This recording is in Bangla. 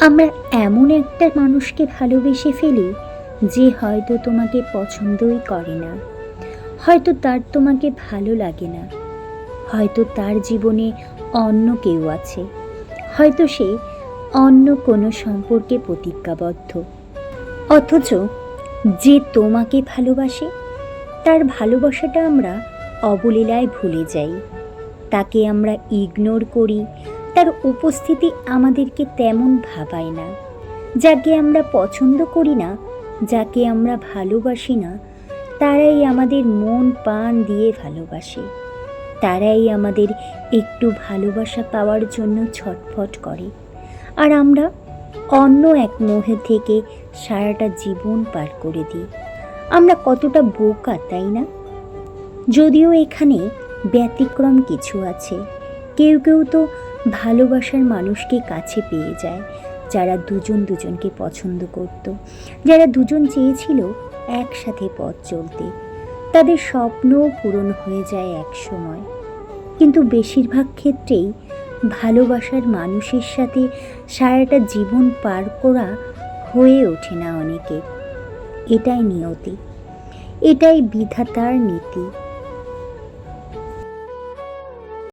আমরা এমন একটা মানুষকে ভালোবেসে ফেলি যে হয়তো তোমাকে পছন্দই করে না। হয়তো তার তোমাকে ভালো লাগে না। হয়তো তার জীবনে অন্য কেউ আছে। হয়তো সে অন্য কোনো সম্পর্কে প্রতিজ্ঞাবদ্ধ। অথচ যে তোমাকে ভালোবাসে, তার ভালোবাসাটা আমরা অবলীলায় ভুলে যাই। তাকে আমরা ইগনোর করি তার উপস্থিতি আমাদেরকে তেমন ভাবায় না। যাকে আমরা পছন্দ করি না, যাকে আমরা ভালোবাসি না, তারাই আমাদের মন প্রাণ দিয়ে ভালোবাসে। তারাই আমাদের একটু ভালোবাসা পাওয়ার জন্য ছটফট করে। আর আমরা অন্য এক মোহে থেকে সারাটা জীবন পার করে দিই। আমরা কতটা বোকা, তাই না? যদিও এখানে ব্যতিক্রম কিছু আছে। কেউ কেউ তো ভালোবাসার মানুষকে কাছে পেয়ে যায়, যারা দুজন দুজনকে পছন্দ করত। যারা দুজন চেয়েছিল একসাথে পথ চলতে। তাদের স্বপ্নও পূরণ হয়ে যায় এক সময় কিন্তু বেশিরভাগ ক্ষেত্রেই ভালোবাসার মানুষের সাথে সারাটা জীবন পার করা হয়ে ওঠে না অনেকের। এটাই নিয়তি। এটাই বিধাতার নীতি।